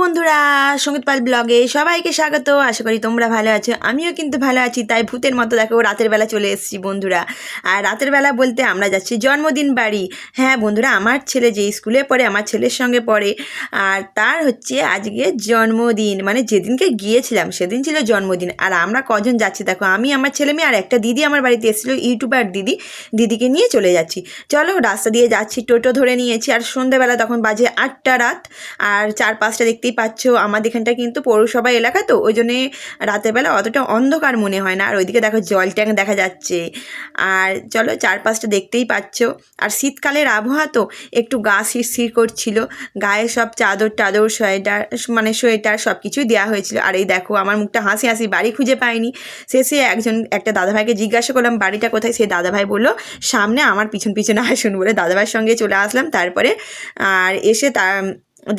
বন্ধুরা, সংগীত পাল ব্লগে সবাইকে স্বাগত। আশা করি তোমরা ভালো আছো, আমিও কিন্তু ভালো আছি, তাই ভূতের মতো দেখো রাতের বেলা চলে এসেছি বন্ধুরা। আর রাতের বেলা বলতে আমরা যাচ্ছি জন্মদিন বাড়ি। হ্যাঁ বন্ধুরা, আমার ছেলে যে স্কুলে পড়ে, আমার ছেলের সঙ্গে পড়ে। আর তার হচ্ছে আজকে জন্মদিন মানে যেদিনকে গিয়েছিলাম সেদিন ছিল জন্মদিন। আর আমরা কজন যাচ্ছি দেখো, আমি, আমার ছেলে মেয়ে আর একটা দিদি আমার বাড়িতে এসেছিল, ইউটিউবার দিদি, দিদিকে নিয়ে চলে যাচ্ছি। চলো রাস্তা দিয়ে যাচ্ছি, টোটো ধরে নিয়েছি। আর সন্ধ্যেবেলা তখন বাজে আটটা রাত, আর চার পাঁচটা দেখতেই পাচ্ছ, আমাদের এখানটা কিন্তু পৌরসভা এলাকা তো, ওই জন্যে রাতেরবেলা অতটা অন্ধকার মনে হয় না। আর ওইদিকে দেখো জল ট্যাঙ্ক দেখা যাচ্ছে। আর চলো চার পাঁচটা দেখতেই পাচ্ছ। আর শীতকালের আবহাওয়া তো, একটু গা শিরশির করছিল। গায়ে সব চাদর টাদর, সোয়েটার মানে সোয়েটার সব কিছুই দেওয়া হয়েছিল। আর এই দেখো, আমার মুখটা হাসি হাসি, বাড়ি খুঁজে পাইনি। শেষে একজন, একটা দাদাভাইকে জিজ্ঞাসা করলাম, বাড়িটা কোথায়? সেই দাদাভাই বলল, সামনে আমার পিছন পিছনে আসুন বলে দাদাভাইয়ের সঙ্গে চলে আসলাম। তারপরে, আর এসে তার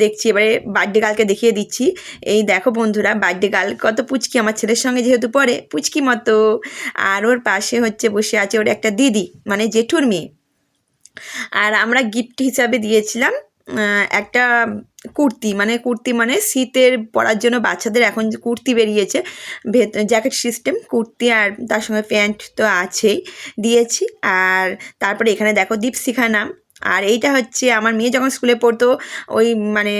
দেখছি, এবারে বার্থডে গার্লকে দেখিয়ে দিচ্ছি। এই দেখো বন্ধুরা বার্থডে গার্ল কত পুচকি আমার ছেলের সঙ্গে যেহেতু পড়ে, পুচকি মতো। আর ওর পাশে হচ্ছে বসে আছে ওর একটা দিদি মানে জেঠুর মেয়ে। আর আমরা গিফট হিসাবে দিয়েছিলাম একটা কুর্তি মানে কুর্তি মানে শীতের পরার জন্য বাচ্চাদের এখন কুর্তি বেরিয়েছে জ্যাকেট সিস্টেম কুর্তি আর তার সঙ্গে প্যান্ট তো আছেই। দিয়েছি, আর তারপরে এখানে দেখো দীপশিখা নাম। আর এইটা হচ্ছে আমার মেয়ে যখন স্কুলে পড়তো, ওই মানে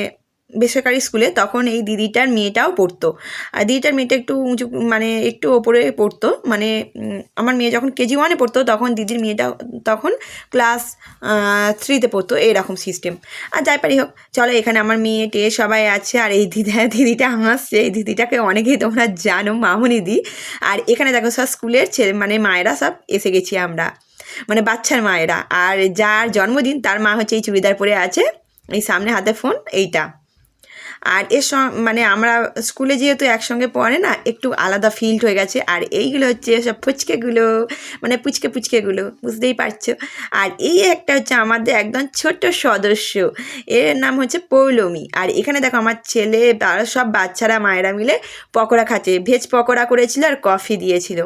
বেসরকারি স্কুলে তখন এই দিদিটার মেয়েটাও পড়তো। আর দিদিটার মেয়েটা একটু উঁচু মানে একটু ওপরে পড়তো মানে আমার মেয়ে যখন কেজি ওয়ানে পড়তো তখন দিদির মেয়েটা তখন ক্লাস থ্রিতে পড়তো এরকম সিস্টেম আর যাই পারি হোক, চলো এখানে আমার মেয়ে টেয়ে সবাই আছে, আর এই দিদা, দিদিটা হাসছে এই দিদিটাকে অনেকেই তোমরা জানো, মামুনি দি। আর এখানে দেখো সব স্কুলের ছেলে মানে মায়েরা সব এসে গেছি আমরা। মানে বাচ্চার মায়েরা। আর যার জন্মদিন, তার মা হচ্ছে এই চুড়িদার পরে আছে, এই সামনে হাতে ফোন, এইটা। আর এর মানে আমরা স্কুলে যেহেতু একসঙ্গে পড়ে না, একটু আলাদা ফিল্ড হয়ে গেছে, আর এইগুলো হচ্ছে সব ফুচকেগুলো মানে পুচকে পুচকেগুলো, বুঝতেই পারছ? আর এই একটা হচ্ছে আমাদের একদম ছোট্ট সদস্য, এর নাম হচ্ছে পৌলমি। আর এখানে দেখো আমার ছেলে, তারা সব বাচ্চারা, মায়েরা মিলে পকোড়া খাচ্ছে, ভেজ পকোড়া করেছিল আর কফি দিয়েছিল।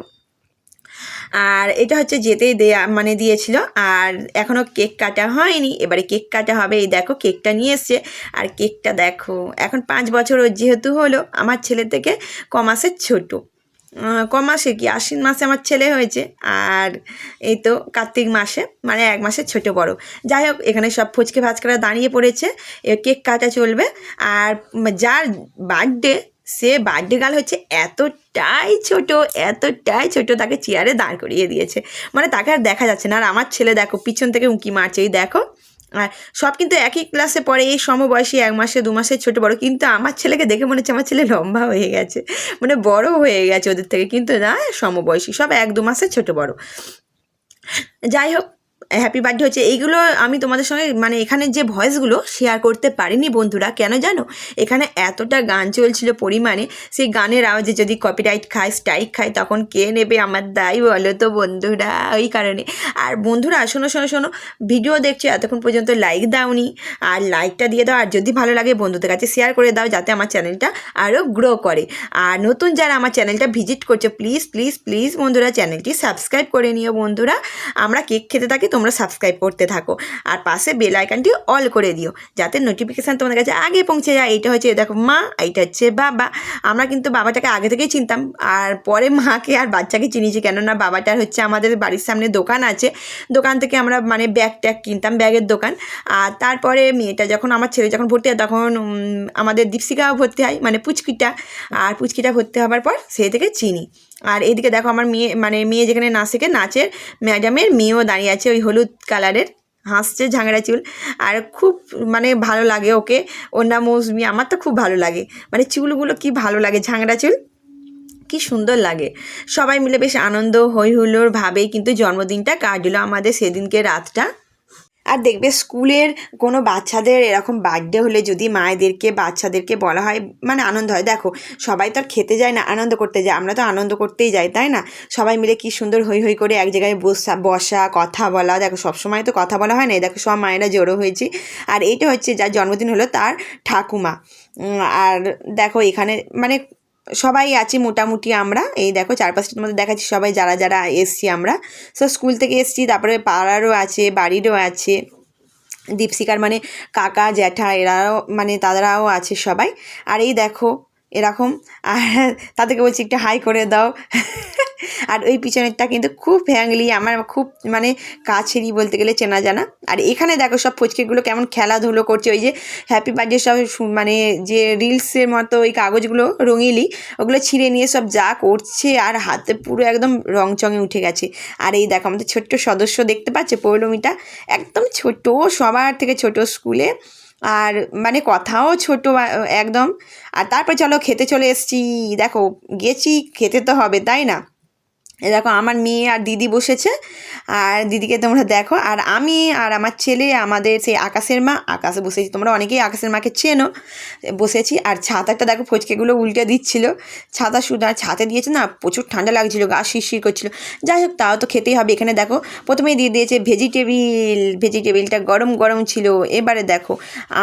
আর এটা হচ্ছে যেতেই দেয়া মানে দিয়েছিল। আর এখনও কেক কাটা হয়নি। এবারে কেক কাটা হবে। এই দেখো কেকটা নিয়ে এসছে। আর কেকটা দেখো এখন পাঁচ বছর যেহেতু হলো আমার ছেলে থেকে ক মাসের ছোটো। আহ, ক মাসে আশ্বিন মাসে আমার ছেলে হয়েছে। আর এই তো কার্তিক মাসে মানে এক মাসের ছোট বড়। যাই হোক এখানে সব ফুচকে ফাচকারা দাঁড়িয়ে পড়েছে। কেক কাটা চলবে। আর যার বার্থডে সে বার্থডে গার্ল হচ্ছে এতটাই ছোট এতটাই ছোট, তাকে চেয়ারে দাঁড় করিয়ে দিয়েছে। মানে তাকে আর দেখা যাচ্ছে না। আর আমার ছেলে দেখো, পিছন থেকে উঁকি মারছে, এই দেখো। আর সব কিন্তু একই ক্লাসে পড়ে, এই সমবয়সী এক মাসে, দু মাসে ছোট বড়। কিন্তু আমার ছেলেকে দেখে মনে হচ্ছে আমার ছেলে লম্বা হয়ে গেছে মানে বড় হয়ে গেছে ওদের থেকে। কিন্তু না, সমবয়সী, সব এক, দু মাসে ছোট বড়। যাই হোক হ্যাপি বার্থডে হচ্ছে, এইগুলো আমি তোমাদের সঙ্গে মানে এখানে যে ভয়েসগুলো শেয়ার করতে পারিনি বন্ধুরা, কেন জানো? এখানে এতটা গান চলছিল পরিমাণে, সেই গানের আওয়াজে যদি কপিরাইট খায় স্ট্রাইক খায়, তখন কে নেবে আমার দায় বলো তো বন্ধুরা, ওই কারণে। আর বন্ধুরা, শোনো শোনো শোনো ভিডিও দেখছ, এতক্ষণ পর্যন্ত লাইক দাওনি, আর লাইকটা দিয়ে দাও, আর যদি ভালো লাগে বন্ধুদের কাছে শেয়ার করে দাও, যাতে আমার চ্যানেলটা আরও গ্রো করে। আর নতুন যারা আমার চ্যানেলটা ভিজিট করছে প্লিজ প্লিজ প্লিজ বন্ধুরা চ্যানেলটি সাবস্ক্রাইব করে নিও বন্ধুরা। আমরা কেক খেতে থাকি তোমরা সাবস্ক্রাইব করতে থাকো। আর পাশে বেল আইকনটি অল করে দিও, যাতে নোটিফিকেশান তোমাদের কাছে আগে পৌঁছে যায়। এইটা হচ্ছে, দেখো মা, এইটা হচ্ছে বাবা। আমরা কিন্তু বাবাটাকে আগে থেকেই চিনতাম। আর পরে মাকে আর বাচ্চাকে চিনিয়েছি, কেননা বাবাটার হচ্ছে আমাদের বাড়ির সামনে দোকান আছে। দোকান থেকে আমরা মানে ব্যাগ ট্যাগ কিনতাম, ব্যাগের দোকান। আর তারপরে মেয়েটা যখন, আমার ছেলে যখন ভর্তি হয়, তখন আমাদের দীপশিকাও ভর্তি হয় মানে পুচকিটা। আর পুচকিটা ভর্তি হওয়ার পর সেই থেকে চিনি। আর এইদিকে দেখো আমার মেয়ে মানে মেয়ে যেখানে নাচ শেখে, নাচের ম্যাডামের মেয়েও দাঁড়িয়ে আছে ওই হলুদ কালারের, হাসছে ঝাংড়া চুল। আর খুব মানে ভালো লাগে ওকে। ওর নাম মৌসুমি, আমার তো খুব ভালো লাগে। মানে চুলগুলো কি ভালো লাগে ঝাংড়া চুল? কি সুন্দর লাগে। সবাই মিলে বেশ আনন্দ হুল্লোড় ভাবেই কিন্তু জন্মদিনটা কাটলো আমাদের সেদিনকে রাতটা। আর দেখবে স্কুলের কোনো বাচ্চাদের এরকম বার্থডে হলে যদি মায়েদেরকে, বাচ্চাদেরকে বলা হয় মানে আনন্দ হয়। দেখো, সবাই তো আর খেতে যায় না, আনন্দ করতে যায়। আমরা তো আনন্দ করতেই যাই, তাই না? সবাই মিলে কি সুন্দর হই হই করে এক জায়গায় বসা বসা, কথা বলা। দেখো, সবসময় তো কথা বলা হয় না। দেখো, সব মায়েরা জড়ো হয়েছি। আর এইটা হচ্ছে যার জন্মদিন হলো তার ঠাকুমা। আর দেখো, এখানে মানে সবাই আছি মোটামুটি আমরা। এই দেখো চার চারপাশটার মধ্যে দেখাচ্ছি সবাই, যারা যারা এসছি আমরা। সো স্কুল থেকে এসছি, তারপরে পাড়ারও আছে, বাড়িরও আছে। দীপশিকার মানে কাকা, জ্যাঠা, এরাও মানে তারাও আছে সবাই। আর এই দেখো, এরকম। আর তাদেরকে বলছি, একটু হাই করে দাও। আর ওই পিছনেরটা কিন্তু খুব ফ্যাংলি আমার খুব মানে কাছেরই বলতে গেলে চেনা জানা। আর এখানে দেখো সব ফুচকেগুলো কেমন খেলাধুলো করছে, ওই যে হ্যাপি বার্থডে সব মানে যে রিলসের মতো ওই কাগজগুলো রঙিলি, ওগুলো ছিঁড়ে নিয়ে সব যা করছে আর হাতে পুরো একদম রং চঙে উঠে গেছে। আর এই দেখো আমাদের ছোট্ট সদস্য দেখতে পাচ্ছে পৌলমিটা একদম ছোট, সবার থেকে ছোট স্কুলে। আর মানে কথাও ছোট একদম। আর তারপর চলো খেতে চলে এসছি, দেখো গেছি, খেতে তো হবে, তাই না? এ দেখো, আমার মেয়ে আর দিদি বসেছে। আর দিদিকে তোমরা দেখো, আর আমি আর আমার ছেলে, আমাদের সেই আকাশের মা, আকাশে বসেছি। তোমরা অনেকেই আকাশের মাকে চেনো, বসেছি। আর ছাতাটা দেখো, ফচকেগুলো উল্টে দিচ্ছিল। ছাতা শুধু আর ছাতে দিয়েছে না, প্রচুর ঠান্ডা লাগছিল, গা শিরশির করছিল। যাই হোক, তাও তো খেতেই হবে। এখানে দেখো, প্রথমেই দিয়ে দিয়েছে ভেজিটেবিল। ভেজিটেবিলটা গরম গরম ছিল। এবারে দেখো,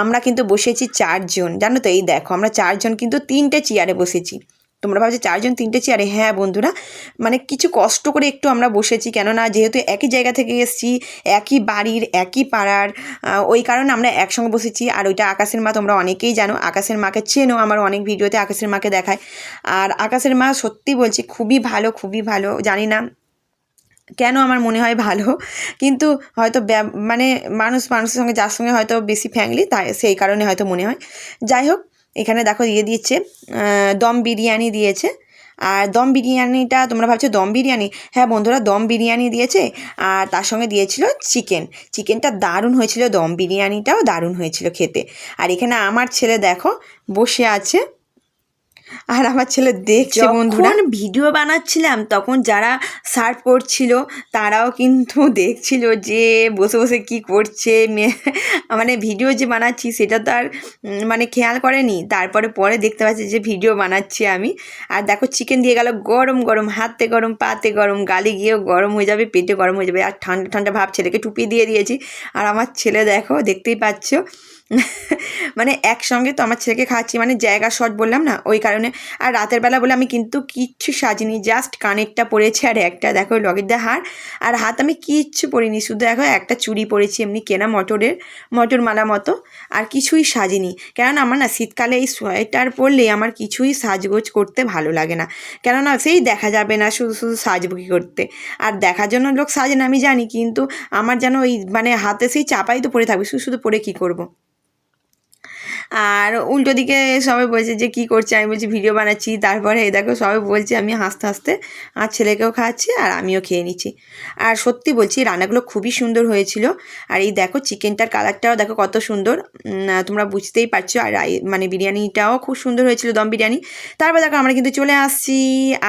আমরা কিন্তু বসেছি চারজন। জানো তো, এই দেখো, আমরা চারজন কিন্তু তিনটে চেয়ারে বসেছি। তোমরা ভাবছ চারজন তিনটে চেয়ারে? হ্যাঁ বন্ধুরা মানে কিছু কষ্ট করে একটু আমরা বসেছি। কেননা যেহেতু একই জায়গা থেকে এসেছি, একই বাড়ির, একই পাড়ার ওই কারণে আমরা একসঙ্গে বসেছি। আর ওইটা আকাশের মা তোমরা অনেকেই জানো, আকাশের মাকে চেনো আমার অনেক ভিডিওতে আকাশের মাকে দেখায়। আর আকাশের মা সত্যি বলছি খুবই ভালো খুবই ভালো, জানি না কেন আমার মনে হয় ভালো, কিন্তু হয়তো মানে মানুষ মানুষের সঙ্গে যার সঙ্গে হয়তো বেশি ফ্যাংলি তাই সেই কারণে হয়তো মনে হয়। যাই হোক এখানে দেখো দিয়ে দিচ্ছে দম বিরিয়ানি দিয়েছে। আর দম বিরিয়ানিটা, তোমরা ভাবছ দম বিরিয়ানি? হ্যাঁ বন্ধুরা, দম বিরিয়ানি দিয়েছে, আর তার সঙ্গে দিয়েছিল চিকেন। চিকেনটা দারুণ হয়েছিল, দম বিরিয়ানিটাও দারুণ হয়েছিল খেতে। আর এখানে আমার ছেলে দেখো বসে আছে। আর আমার ছেলে দেখছে বন্ধুরা। ভিডিও বানাচ্ছিলাম তখন যারা সার্ভ করছিল তারাও কিন্তু দেখছিল যে বসে বসে কি করছে। মানে ভিডিও যে বানাচ্ছি সেটা তো আর মানে খেয়াল করেনি। তারপরে পরে দেখতে পাচ্ছি যে ভিডিও বানাচ্ছি আমি। আর দেখো চিকেন দিয়ে গেল গরম গরম হাতে গরম পাতে গরম গালে গিয়েও গরম হয়ে যাবে পেটে গরম হয়ে যাবে। আর ঠান্ডা ঠান্ডা ভাব ছেলেকে টুপি দিয়ে দিয়েছি। আর আমার ছেলে দেখো দেখতেই পাচ্ছ। মানে একসঙ্গে তো আমার ছেলেকে খাচ্ছি মানে জায়গা শর্ট বললাম না, ওই কারণে। আর রাতের বেলা বলে আমি কিন্তু কিচ্ছু সাজিনি জাস্ট কানেরটা পরেছি আর একটা, দেখো লগের দা হার। আর হাত আমি কিচ্ছু পরিনি, শুধু দেখো একটা চুড়ি পরেছি, এমনি কেনা মটরের, মটর মালা মতো, আর কিছুই সাজিনি। কেননা আমার না শীতকালে এই সোয়েটার পরলে আমার কিছুই সাজগোজ করতে ভালো লাগে না। কেননা সেই দেখা যাবে না শুধু শুধু সাজবো কী করতে। আর দেখার জন্য লোক সাজে না, আমি জানি, কিন্তু আমার যেন ওই মানে হাতে সেই চাপাই তো পরে থাকবে, শুধু শুধু পরে কী করব? আর উল্টো দিকে সবাই বলছে যে, কি করছে? আমি বলছি, ভিডিও বানাচ্ছি। তারপরে এই দেখো সবাই বলছে, আমি হাসতে হাসতে আর ছেলেকেও খাওয়াচ্ছি আর আমিও খেয়ে নিচ্ছি। আর সত্যি বলছি, রান্নাগুলো খুবই সুন্দর হয়েছিল। আর এই দেখো চিকেনটার কালারটাও দেখো কত সুন্দর। তোমরা বুঝতেই পারছ, আর মানে বিরিয়ানিটাও খুব সুন্দর হয়েছিল, দম বিরিয়ানি। তারপর দেখো আমরা কিন্তু চলে আসছি।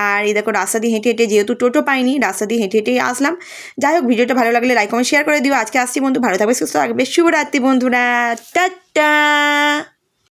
আর এই দেখো রাস্তা দিয়ে হেঁটে হেঁটে, যেহেতু টোটো পাইনি, রাস্তা দিয়ে হেঁটে হেঁটেই আসলাম। যাই হোক, ভিডিওটা ভালো লাগলে লাইক কমেন্ট শেয়ার করে দিও। আজকে আসছি বন্ধু, ভালো থাকবে, সুস্থ থাকবে। শুভরাত্রি বন্ধুরা। Tata da